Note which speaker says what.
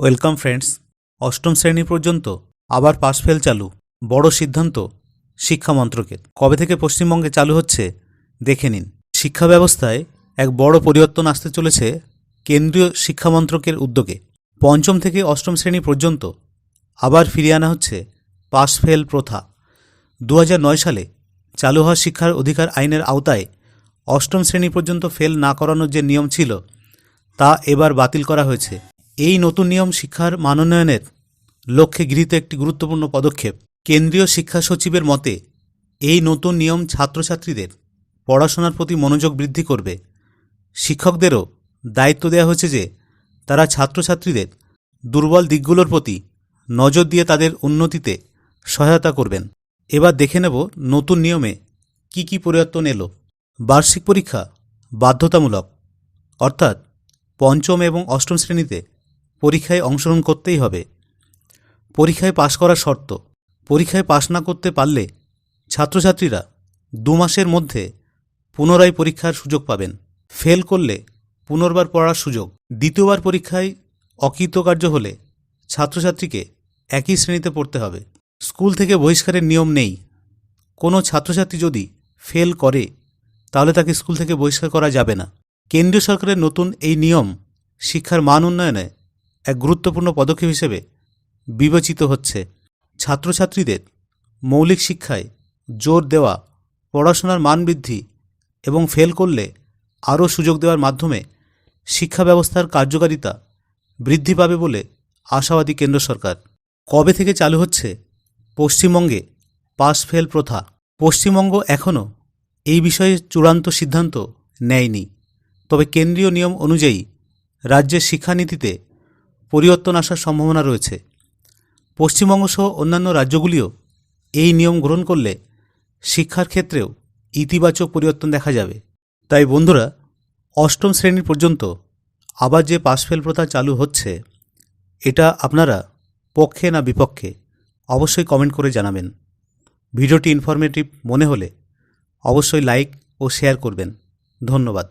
Speaker 1: Welcome friends, অষ্টম শ্রেণি পর্যন্ত আবার পাস ফেল চালু, বড় সিদ্ধান্ত, শিক্ষা মন্ত্রকের। কবে থেকে পশ্চিমবঙ্গে চালু হচ্ছে, দেখে নিন। শিক্ষা ব্যবস্থায় এক বড় পরিবর্তন আসতে চলেছে কেন্দ্রীয় শিক্ষা মন্ত্রকের উদ্যোগে। পঞ্চম থেকে অষ্টম শ্রেণি পর্যন্ত আবার ফিরিয়ে আনা হচ্ছে পাস ফেল প্রথা। দু হাজার নয় সালে চালু হওয়া শিক্ষার অধিকার আইনের আওতায় অষ্টম শ্রেণি পর্যন্ত ফেল না করানোর যে নিয়ম ছিল, তা এবার বাতিল করা হয়েছে। এই নতুন নিয়ম শিক্ষার মানোন্নয়নের লক্ষ্যে গৃহীত একটি গুরুত্বপূর্ণ পদক্ষেপ। কেন্দ্রীয় শিক্ষা সচিবের মতে, এই নতুন নিয়ম ছাত্রছাত্রীদের পড়াশোনার প্রতি মনোযোগ বৃদ্ধি করবে। শিক্ষকদেরও দায়িত্ব দেওয়া হয়েছে যে, তারা ছাত্রছাত্রীদের দুর্বল দিকগুলোর প্রতি নজর দিয়ে তাদের উন্নতিতে সহায়তা করবেন। এবার দেখে নেব নতুন নিয়মে কি কি পরিবর্তন এলো। বার্ষিক পরীক্ষা বাধ্যতামূলক, অর্থাৎ পঞ্চম এবং অষ্টম শ্রেণীতে পরীক্ষায় অংশগ্রহণ করতেই হবে। পরীক্ষায় পাশ করার শর্ত, পরীক্ষায় পাশ না করতে পারলে ছাত্রছাত্রীরা দু মাসের মধ্যে পুনরায় পরীক্ষার সুযোগ পাবেন। ফেল করলে পুনর্বার পড়ার সুযোগ। দ্বিতীয়বার পরীক্ষায় অকৃতকার্য হলে ছাত্রছাত্রীকে একই শ্রেণীতে পড়তে হবে। স্কুল থেকে বহিষ্কারের নিয়ম নেই। কোনো ছাত্রছাত্রী যদি ফেল করে, তাহলে তাকে স্কুল থেকে বহিষ্কার করা যাবে না। কেন্দ্রীয় সরকারের নতুন এই নিয়ম শিক্ষার মান উন্নয়নে এক গুরুত্বপূর্ণ পদক্ষেপ হিসেবে বিবেচিত হচ্ছে। ছাত্রছাত্রীদের মৌলিক শিক্ষায় জোর দেওয়া, পড়াশোনার মান বৃদ্ধি এবং ফেল করলে আরও সুযোগ দেওয়ার মাধ্যমে শিক্ষা ব্যবস্থার কার্যকারিতা বৃদ্ধি পাবে বলে আশাবাদী কেন্দ্র সরকার। কবে থেকে চালু হচ্ছে পশ্চিমবঙ্গে পাস ফেল প্রথা? পশ্চিমবঙ্গ এখনও এই বিষয়ে চূড়ান্ত সিদ্ধান্ত নেয়নি। তবে কেন্দ্রীয় নিয়ম অনুযায়ী রাজ্যের শিক্ষানীতিতে পরিবর্তন আসার সম্ভাবনা রয়েছে। পশ্চিমবঙ্গ সহ অন্যান্য রাজ্যগুলিও এই নিয়ম গ্রহণ করলে শিক্ষার ক্ষেত্রেও ইতিবাচক পরিবর্তন দেখা যাবে। তাই বন্ধুরা, অষ্টম শ্রেণি পর্যন্ত আবার যে পাসফেল প্রথা চালু হচ্ছে, এটা আপনারা পক্ষে না বিপক্ষে অবশ্যই কমেন্ট করে জানাবেন। ভিডিওটি ইনফরমেটিভ মনে হলে অবশ্যই লাইক ও শেয়ার করবেন। ধন্যবাদ।